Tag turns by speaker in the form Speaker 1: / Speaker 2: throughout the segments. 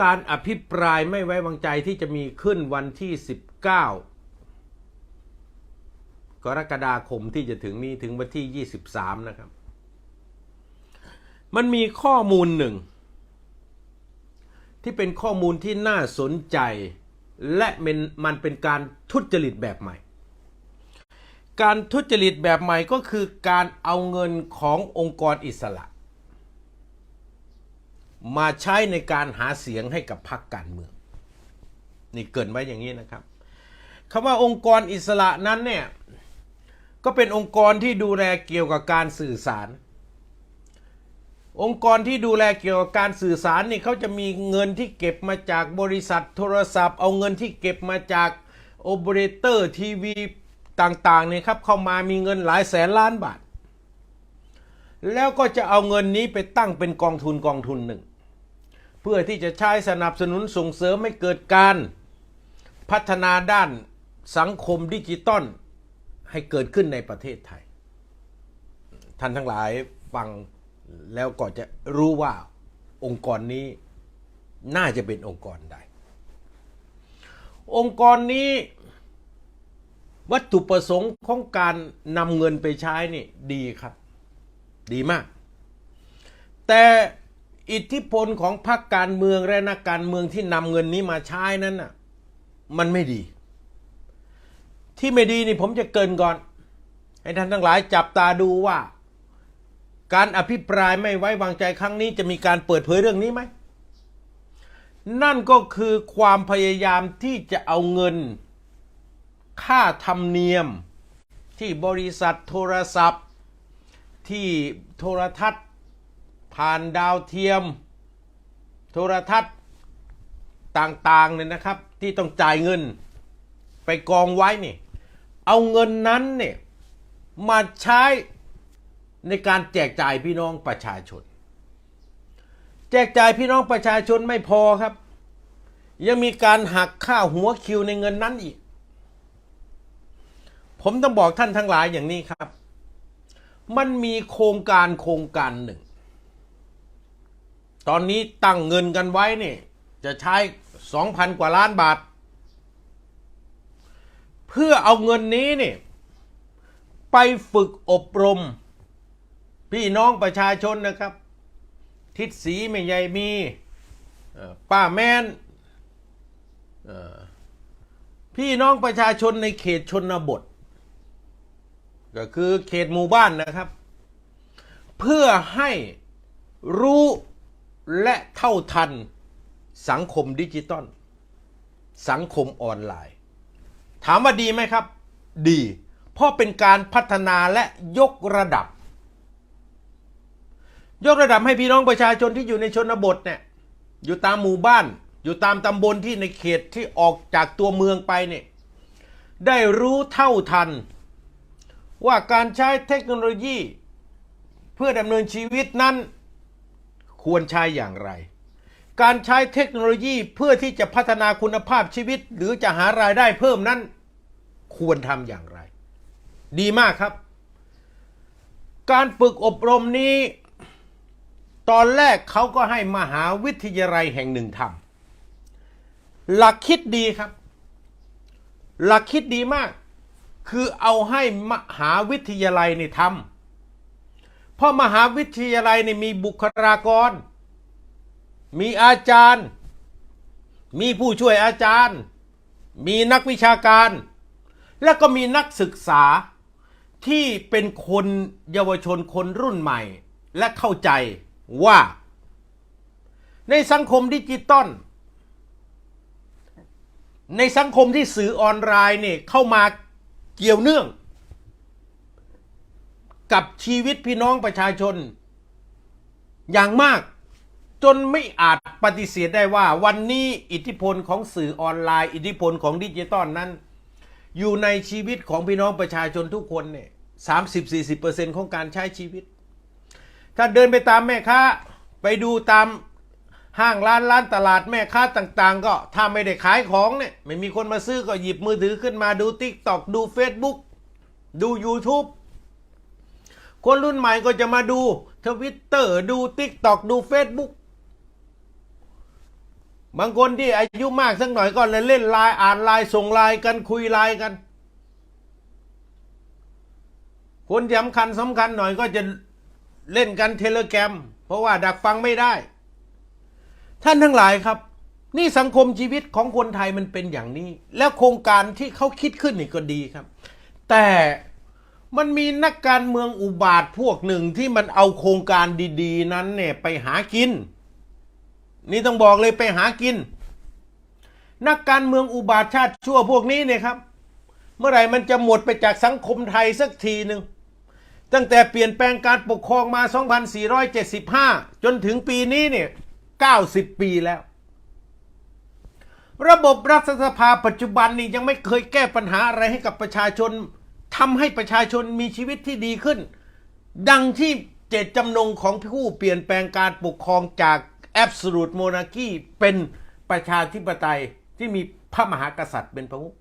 Speaker 1: การอภิปรายไม่ไว้วางใจที่จะมีขึ้นวันที่ 19 กรกฎาคมที่จะถึงนี้ถึงวันที่ 23 นะครับ มันมีข้อมูลหนึ่ง ที่เป็นข้อมูลที่น่าสนใจ และมันมันเป็นการทุจริตแบบใหม่ การทุจริตแบบใหม่ก็คือการเอาเงินขององค์กรอิสระ มาใช้ในการหาเสียงให้กับพรรคการเมือง นี่เกินไว้อย่างนี้นะครับคำว่าองค์กรอิสระนั้นเนี่ยก็เป็นองค์กรที่ดูแลเกี่ยวกับการสื่อสาร องค์กรที่ดูแลเกี่ยวกับการสื่อสารนี่เขาจะมีเงินที่เก็บมาจากบริษัทโทรศัพท์ เอาเงินที่เก็บมาจากโอเปอเรเตอร์ทีวีต่างๆเนี่ยครับเข้ามามีเงินหลายแสนล้านบาท แล้วก็จะเอาเงินนี้ไปตั้งเป็นกองทุนกองทุนหนึ่ง พื่อที่จะใช้สนับสนุนส่งเสริมให้เกิดการพัฒนาด้านสังคมดิจิตอลให้เกิดขึ้นในประเทศไทย ท่านทั้งหลายฟังแล้วก็จะรู้ว่าองค์กรนี้น่าจะเป็นองค์กรใด องค์กรนี้วัตถุประสงค์ของการนำเงินไปใช้นี่ดีครับ ดีมาก แต่ อิทธิพลของพรรคการเมืองและนักการเมืองที่นำเงินนี้มาใช้นั้นน่ะ มันไม่ดี ที่ไม่ดีนี่ผมจะเกินก่อน ให้ท่านทั้งหลายจับตาดูว่า การอภิปรายไม่ไว้วางใจครั้งนี้จะมีการเปิดเผยเรื่องนี้ไหม นั่นก็คือความพยายามที่จะเอาเงิน ค่าธรรมเนียมที่บริษัทโทรศัพท์ที่โทรทัศน์ ผ่านดาวเทียม โทรทัศน์ต่างๆเนี่ยนะครับ ที่ต้องจ่ายเงิน ไปกองไว้นี่ เอาเงินนั้นเนี่ยมาใช้ในการแจกจ่ายพี่น้องประชาชน แจกจ่ายพี่น้องประชาชนไม่พอครับ ยังมีการหักค่าหัวคิวในเงินนั้นอีก ผมต้องบอกท่านทั้งหลายอย่างนี้ครับ มันมีโครงการโครงการหนึ่ง ตอนนี้ตั้งเงินกันไว้นี่ จะใช้ 2,000 กว่าล้านบาท เพื่อเอาเงินนี้นี่ ไปฝึกอบรม พี่น้องประชาชนนะครับ ทิศสีไม่ใหญ่มีป้าแมนเอ่อพี่น้องประชาชนในเขตชนบท ก็คือเขตหมู่บ้านนะครับ เพื่อให้รู้ และเท่าทันสังคมดิจิตอลสังคมออนไลน์ ถามว่าดีไหมครับ ดี เพราะเป็นการพัฒนาและยกระดับ ยกระดับให้พี่น้องประชาชนที่อยู่ในชนบทเนี่ยอยู่ตามหมู่บ้าน อยู่ตามตำบลที่ในเขตที่ออกจากตัวเมืองไปเนี่ยได้รู้เท่าทัน ว่าการใช้เทคโนโลยี เพื่อดำเนินชีวิตนั้น ควรใช้อย่างไร การใช้เทคโนโลยีเพื่อที่จะพัฒนาคุณภาพชีวิต หรือจะหารายได้เพิ่มนั้น ควรทำอย่างไร ดีมากครับ การฝึกอบรมนี้ ตอนแรกเขาก็ให้มหาวิทยาลัยแห่งหนึ่งทำหลักคิดดีครับ หลักคิดดีมาก คือเอาให้มหาวิทยาลัยนี่ทำ เพราะมหาวิทยาลัยนี่มีบุคลากร มีอาจารย์ มีผู้ช่วยอาจารย์ มีนักวิชาการ และก็มีนักศึกษาที่เป็นคนเยาวชนคนรุ่นใหม่ และเข้าใจว่า ในสังคมดิจิตอลในสังคมที่สื่อออนไลน์เนี่ยเข้ามาเกี่ยวเนื่อง กับชีวิตพี่น้องประชาชน อย่างมากจนไม่อาจปฏิเสธได้ว่า วันนี้อิทธิพลของสื่อออนไลน์ อิทธิพลของดิจิตอลนั้น อยู่ในชีวิตของพี่น้องประชาชนทุกคนเนี่ยสามสิบสี่สิบเปอร์เซ็นของการใช้ชีวิต ถ้าเดินไปตามแม่ค้า ไปดูตามห้างร้านร้านตลาดแม่ค้าต่างๆ ก็ถ้าไม่ได้ขายของเนี่ย ไม่มีคนมาซื้อก็หยิบมือถือขึ้นมาดูทิกตอกดู Facebook ดู YouTube คนรุ่นใหม่ก็จะมาดูทวิตเตอร์ดู t ิ k t o k ดู Facebook บางคนที่อายุมากสักหน่อยก็เลยเล่นไลน์อ่านไลน์ส่งไลน์กันคุยไลน์กัน คนสำคัญสำคัญหน่อยก็จะเล่นกันเทเลแกรม เพราะว่าดักฟังไม่ได้ ท่านทั้งหลายครับ นี่สังคมชีวิตของคนไทยมันเป็นอย่างนี้ แล้วโครงการที่เขาคิดขึ้นนี่ก็ดีครับ แต่ มันมีนักการเมืองอุบาทพวกหนึ่งที่มันเอาโครงการดีๆ นั้นเนี่ยไปหากิน นี่ต้องบอกเลยไปหากิน นักการเมืองอุบาทชาติชั่วพวกนี้เนี่ยครับ เมื่อไหร่มันจะหมดไปจากสังคมไทยสักทีหนึ่งตั้งแต่เปลี่ยนแปลงการปกครองมา 2475 จนถึงปีนี้เนี่ย 90 ปีแล้ว ระบบรัฐสภาปัจจุบันนี่ยังไม่เคยแก้ปัญหาอะไรให้กับประชาชน ทำให้ประชาชนมีชีวิตที่ดีขึ้น ดังที่เจตจำนงของผู้เปลี่ยนแปลงการปกครองจาก absolute monarchy เป็นประชาธิปไตยที่มีพระมหากษัตริย์เป็นประมุข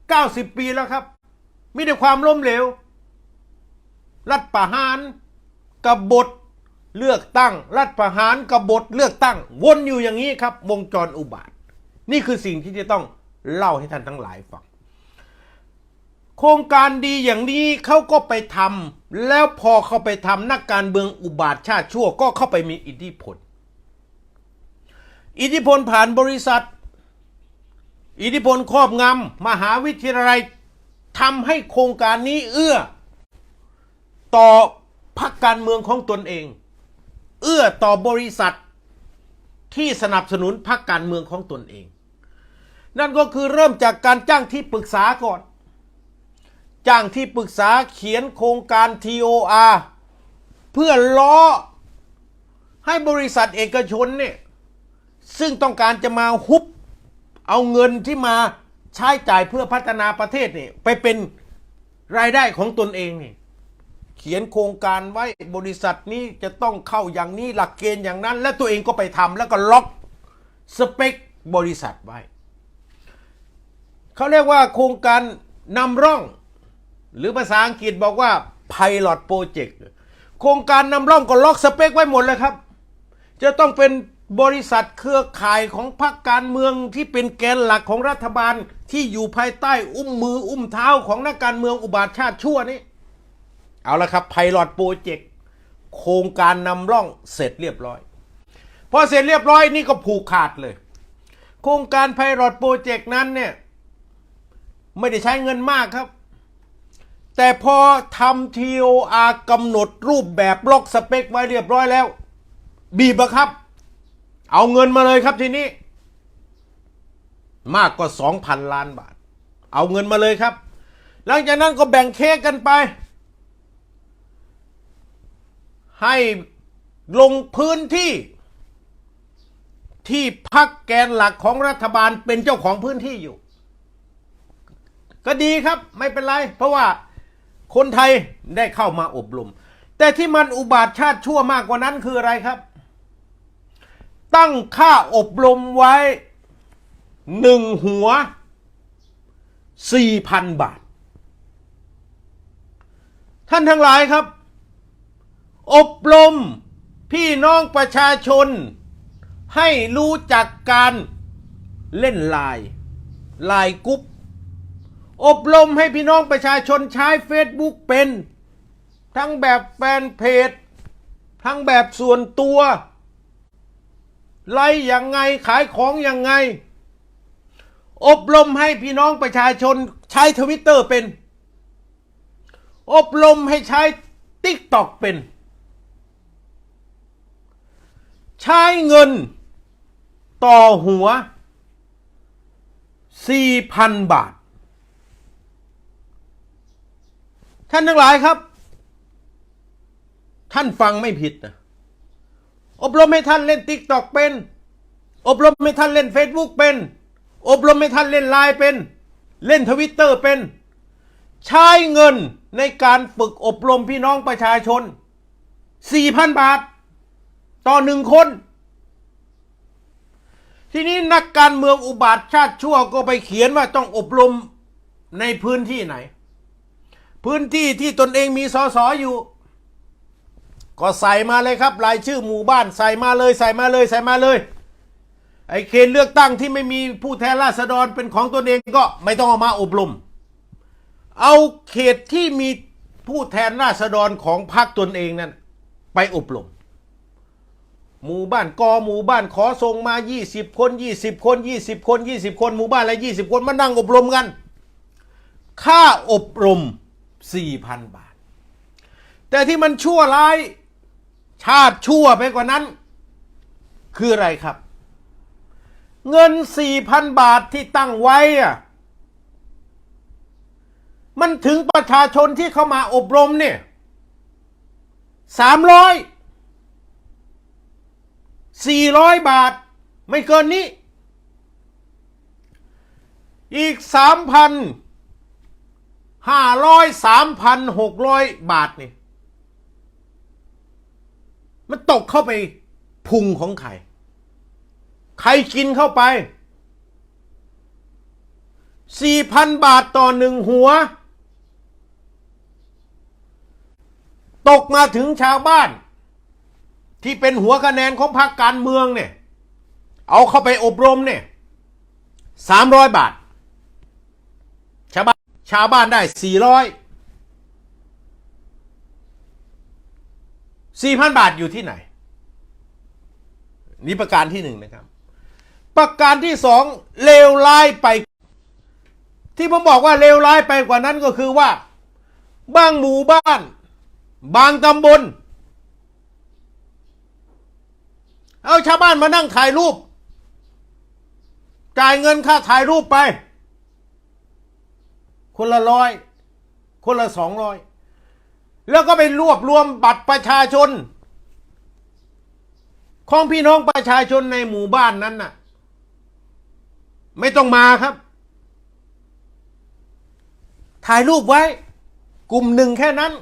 Speaker 1: 90 ปีแล้วครับ มีแต่ความล้มเหลว รัฐประหารกบฏเลือกตั้ง รัฐประหารกบฏเลือกตั้ง วนอยู่อย่างนี้ครับ วงจรอุบาท นี่คือสิ่งที่จะต้องเล่าให้ท่านทั้งหลายฟัง โครงการดีอย่างนี้เขาก็ไปทำแล้วพอเขาไปทำนักการเมืองอุบาทชาติชั่วก็เข้าไปมีอิทธิพล อิทธิพลผ่านบริษัท อิทธิพลครอบงำมหาวิทยาลัยทำให้โครงการนี้เอื้อ ต่อพรรคการเมืองของตนเอง เอื้อต่อบริษัทที่สนับสนุนพรรคการเมืองของตนเอง นั่นก็คือเริ่มจากการจ้างที่ปรึกษาก่อน จ้างที่ปรึกษาเขียนโครงการ TOR เพื่อล้อให้บริษัทเอกชนเนี่ยซึ่งต้องการจะมาฮุบเอาเงินที่มาใช้จ่ายเพื่อพัฒนาประเทศเนี่ยไปเป็นรายได้ของตนเองเนี่ยเขียนโครงการไว้บริษัทนี้จะต้องเข้าอย่างนี้หลักเกณฑ์อย่างนั้น และตัวเองก็ไปทำแล้วก็ล็อกสเปคบริษัทไว้เขาเรียกว่าโครงการนำร่อง หรือภาษาอังกฤษบอกว่า Pilot Project โครงการนำร่องก็ล็อกสเปคไว้หมดเลยครับ จะต้องเป็นบริษัทเครือข่ายของพรรคการเมืองที่เป็นแกนหลักของรัฐบาลที่อยู่ภายใต้อุ้มมืออุ้มเท้าของนักการเมืองอุบาทชาติชั่วนี้ เอาละครับไพลอตโปรเจกต์โครงการนำร่องเสร็จเรียบร้อย พอเสร็จเรียบร้อยนี่ก็ผูกขาดเลย โครงการไพลอตโปรเจกต์นั้นเนี่ย ไม่ได้ใช้เงินมากครับ แต่พอทำ TOR กำหนดรูปแบบล็อกสเปคไว้เรียบร้อยแล้ว บีบอะครับ เอาเงินมาเลยครับทีนี้ มากกว่า 2,000 ล้านบาท เอาเงินมาเลยครับ หลังจากนั้นก็แบ่งเค้กกันไป ให้ลงพื้นที่ ที่พักแกนหลักของรัฐบาลเป็นเจ้าของพื้นที่อยู่ ก็ดีครับไม่เป็นไร เพราะว่า คนไทยได้เข้ามาอบรม แต่ที่มันอุบาทชาติชั่วมากกว่านั้นคืออะไรครับ ตั้งค่าอบรมไว้หนึ่งหัวสี่พันบาท ท่านทั้งหลายครับ อบรมพี่น้องประชาชน ให้รู้จักการเล่นไลน์ไลน์กรุ๊ป อบรมให้พี่น้องประชาชนใช้ Facebook เป็น ทั้งแบบแฟนเพจ ทั้งแบบส่วนตัวไลฟ์ยังไงขายของยังไง อบรมให้พี่น้องประชาชนใช้ทวิตเตอร์เป็น อบรมให้ใช้ติ๊กต็อกเป็น ใช้เงินต่อหัว 4,000 บาท ท่านทั้งหลายครับ ท่านฟังไม่ผิดนะอบรมให้ท่านเล่นติ๊กต็อกเป็น อบรมให้ท่านเล่น Facebook เป็น อบรมให้ท่านเล่นไลน์เป็น เล่นทวิตเตอร์เป็น ใช้เงินในการฝึกอบรมพี่น้องประชาชน 4,000 บาท ต่อหนึ่งคน ทีนี้นักการเมืองอุบาทชาติชั่วก็ไปเขียนว่าต้องอบรมในพื้นที่ไหน พื้นที่ที่ตนเองมีสอสออยู่ ก็ใส่มาเลยครับ รายชื่อหมู่บ้านใส่มาเลยใส่มาเลยใส่มาเลย ไอ้เขตเลือกตั้งที่ไม่มีผู้แทนราษฎรเป็นของตัวเองก็ไม่ต้องเอามาอบรม เอาเขตที่มีผู้แทนราษฎรของพรรคตนเองนั้น ไปอบรม หมู่บ้านกอหมู่บ้านขอส่งมา 20 คน 20 คน 20 คน 20 คนหมู่บ้านละ20 คนมานั่งอบรมกัน ค่าอบรม 4,000 บาท แต่ที่มันชั่วร้าย ชาติชั่วไปกว่านั้น คืออะไรครับ เงิน 4,000 บาทที่ตั้งไว้อะมันถึงประชาชนที่เข้ามาอบรมเนี่ยสามร้อยสี่ร้อยบาท ไม่เกินนี้ อีกสามพัน ห้าร้อยสามพันหกร้อยบาทนี่ มันตกเข้าไปพุงของใครใครกินเข้าไปสี่พันบาทต่อหนึ่งหัว ตกมาถึงชาวบ้าน ที่เป็นหัวคะแนนของพรรคการเมืองเนี่ย เอาเข้าไปอบรมเนี่ยสามร้อยบาท ชาวบ้านได้สี่ร้อยสี่พันบาทอยู่ที่ไหน นี่ประการที่หนึ่งนะครับ ประการที่สองเลวร้ายไป ที่ผมบอกว่าเลวร้ายไปกว่านั้นก็คือว่า บางหมู่บ้าน บางตำบล เอาชาวบ้านมานั่งถ่ายรูป จ่ายเงินค่าถ่ายรูปไป คนละร้อย คนละสองร้อย แล้วก็ไปรวบรวมบัตรประชาชน ของพี่น้องประชาชนในหมู่บ้านนั้นน่ะ ไม่ต้องมาครับ ถ่ายรูปไว้ กลุ่มหนึ่งแค่นั้น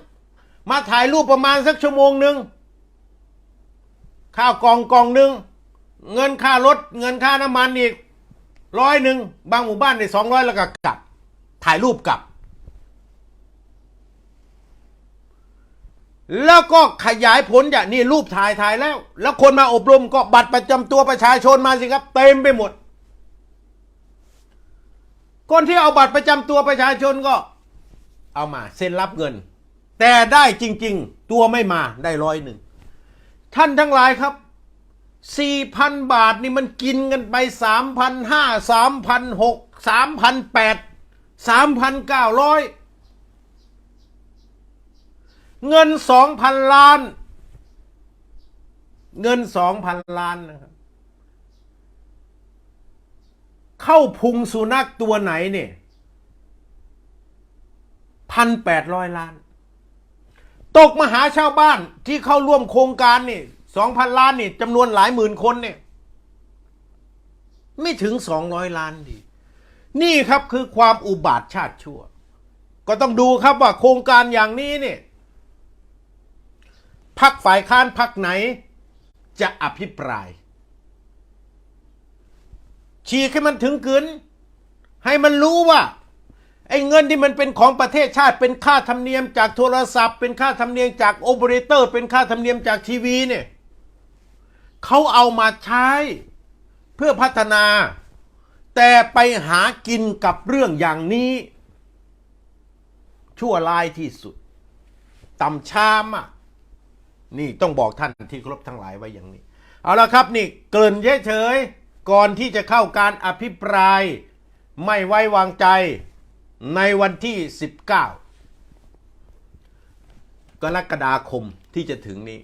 Speaker 1: มาถ่ายรูปประมาณสักชั่วโมงหนึ่งข้าวกล่องกล่องหนึ่งเงินค่ารถ เงินค่าน้ำมันอีกร้อยหนึ่งบางหมู่บ้านได้สองร้อยแล้วก็กลับ ถ่ายรูปกลับ แล้วก็ขยายผลอย่างนี่รูปถ่ายถ่ายแล้ว แล้วคนมาอบรมก็บัตรประจำตัวประชาชนมาสิครับ เต็มไปหมด คนที่เอาบัตรประจำตัวประชาชนก็ เอามาเซ็นรับเงิน แต่ได้จริง ๆ ตัวไม่มาได้ร้อยหนึ่งท่านทั้งหลายครับสี่พันบาทนี่มันกินกันไปสามพันห้าสามพันหกสามพันแปด สามพันเก้าร้อยเงินสองพันล้าน เงินสองพันล้านนะครับเข้าพุงสุนัขตัวไหนเนี่ยพันแปดร้อยล้าน ตกมาหาชาวบ้านที่เข้าร่วมโครงการนี่สองพันล้านนี่จำนวนหลายหมื่นคนเนี่ย ไม่ถึงสองร้อยล้านดี นี่ครับคือความอุบาทชาติชั่ว ก็ต้องดูครับว่าโครงการอย่างนี้เนี่ยพักฝ่ายค้านพักไหน จะอภิปราย ฉีกให้มันถึงกึนให้มันรู้ว่าไอ้เงินที่มันเป็นของประเทศชาติเป็นค่าธรรมเนียมจากโทรศัพท์ เป็นค่าธรรมเนียมจากโอเปอเรเตอร์ เป็นค่าธรรมเนียมจากทีวีเนี่ยเขาเอามาใช้เพื่อพัฒนา แต่ไปหากินกับเรื่องอย่างนี้ ชั่วลายที่สุดต่ำช้ามอะนี่ต้องบอกท่านที่ครพทั้งหลายไว้อย่างนี้ เอาละครับนี่เกินเฉยๆก่อนที่จะเข้าการอภิปราย ไม่ไว้วางใจในวันที่ 19 กรกฎาคมที่จะถึงนี้